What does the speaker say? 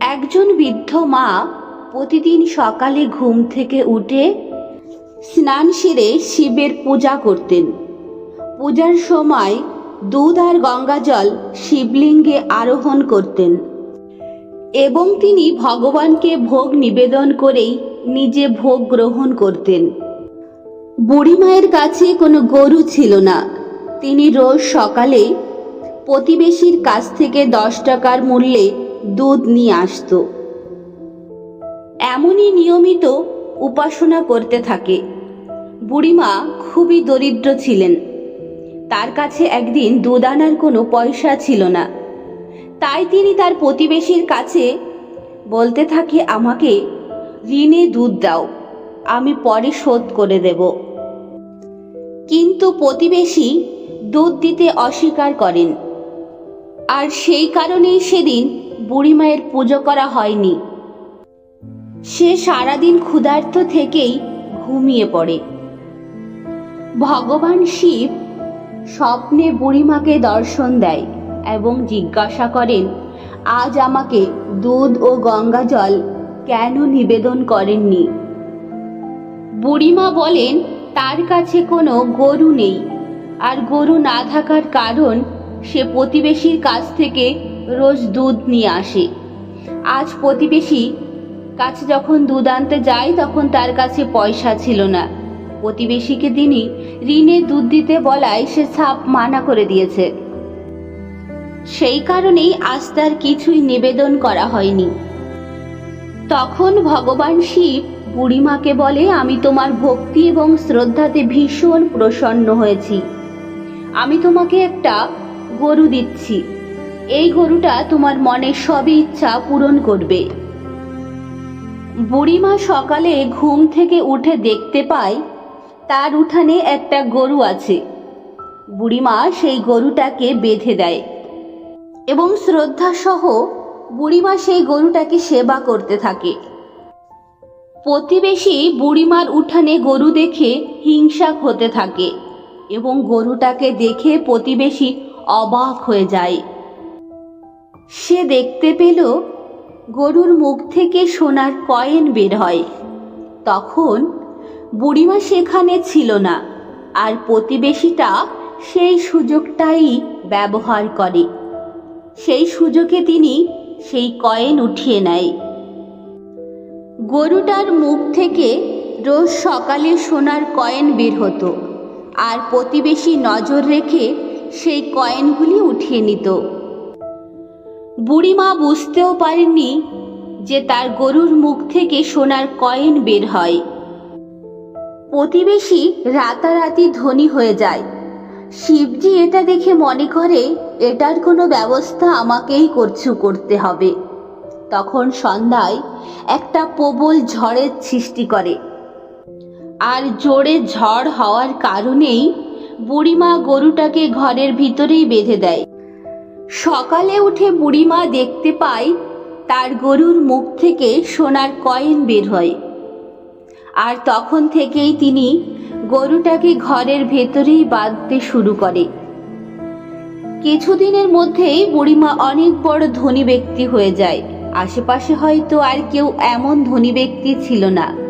একজন বৃদ্ধ মা প্রতিদিন সকালে ঘুম থেকে উঠে স্নান সেরে শিবের পূজা করতেন। পূজার সময় দুধ আর গঙ্গাজল শিবলিঙ্গে আরোহণ করতেন এবং তিনি ভগবানকে ভোগ নিবেদন করেই নিজে ভোগ গ্রহণ করতেন। বুড়িমায়ের কাছে কোনো গরু ছিল না। তিনি রোজ সকালে প্রতিবেশীর কাছ থেকে দশ টাকার মূল্যে দুধ নিয়ে আসতো। এমনই নিয়মিত উপাসনা করতে থাকে। বুড়িমা খুবই দরিদ্র ছিলেন। তার কাছে একদিন দুধ আনার কোনো পয়সা ছিল না। তাই তিনি তার প্রতিবেশীর কাছে বলতে থাকে আমাকে, ঋণে দুধ দাও, আমি পরে শোধ করে দেব। কিন্তু প্রতিবেশী দুধ দিতে অস্বীকার করেন। আর সেই কারণেই সেদিন বুড়িমায়ের পুজো করা হয়নি। সে সারাদিন ক্ষুধার্ত থেকেই ঘুমিয়ে পড়ে। ভগবান শিব স্বপ্নে বুড়িমাকে দর্শন দেয় এবং জিজ্ঞাসা করেন, আজ আমাকে দুধ ও গঙ্গা জল কেন নিবেদন করেননি? বুড়িমা বলেন, তার কাছে কোনো গরু নেই। আর গরু না থাকার কারণ সে প্রতিবেশীর কাছ থেকে রোজ দুধ নিয়ে আসি। আজ প্রতিবেশী কাছে যখন দুধ আনতে যাই, তখন তার কাছে পয়সা ছিল না। প্রতিবেশীকে তিনি ঋণে দুধ দিতে বলায় সে ছাপ মানা করে দিয়েছে। সেই কারণেই আজ তার কিছুই নিবেদন করা হয়নি। তখন ভগবান শিব বুড়িমাকে বলে, আমি তোমার ভক্তি এবং শ্রদ্ধাতে ভীষণ প্রসন্ন হয়েছি। আমি তোমাকে একটা গরু দিচ্ছি। এই গরুটা তোমার মনের সবই ইচ্ছা পূরণ করবে। বুড়িমা সকালে ঘুম থেকে উঠে দেখতে পায়, তার উঠানে একটা গরু আছে। বুড়িমা সেই গরুটাকে বেঁধে দেয় এবং শ্রদ্ধাসহ বুড়িমা সেই গরুটাকে সেবা করতে থাকে। প্রতিবেশী বুড়িমার উঠানে গরু দেখে হিংসা হতে থাকে এবং গরুটাকে দেখে প্রতিবেশী অবাক হয়ে যায়। সে দেখতে পেল গরুর মুখ থেকে সোনার কয়েন বের হয়। তখন বুড়িমা সেখানে ছিল না, আর প্রতিবেশীটা সেই সুযোগটাই ব্যবহার করে। সেই সুযোগে তিনি সেই কয়েন উঠিয়ে নেয়। গরুটার মুখ থেকে রোজ সকালে সোনার কয়েন বের হতো, আর প্রতিবেশী নজর রেখে সেই কয়েনগুলি উঠিয়ে নিত। বুড়িমা বুঝতেও পারেননি যে তার গরুর মুখ থেকে সোনার কয়েন বের হয়। প্রতিবেশী রাতারাতি ধনী হয়ে যায়। শিবজি এটা দেখে মনে করে, এটার কোনো ব্যবস্থা আমাকেই করছু করতে হবে। তখন সন্ধ্যায় একটা প্রবল ঝড়ের সৃষ্টি করে। আর জোরে ঝড় হওয়ার কারণেই বুড়িমা গরুটাকে ঘরের ভিতরেই বেঁধে দেয়। সকালে উঠে বুড়িমা দেখতে পায় তার গরুর মুখ থেকে সোনার কয়েন বের হয়। আর তখন থেকেই তিনি গরুটাকে ঘরের ভেতরেই বাঁধতে শুরু করে। কিছুদিনের মধ্যেই বুড়িমা অনেক বড় ধনী ব্যক্তি হয়ে যায়। আশেপাশে হয়তো আর কেউ এমন ধনী ব্যক্তি ছিল না।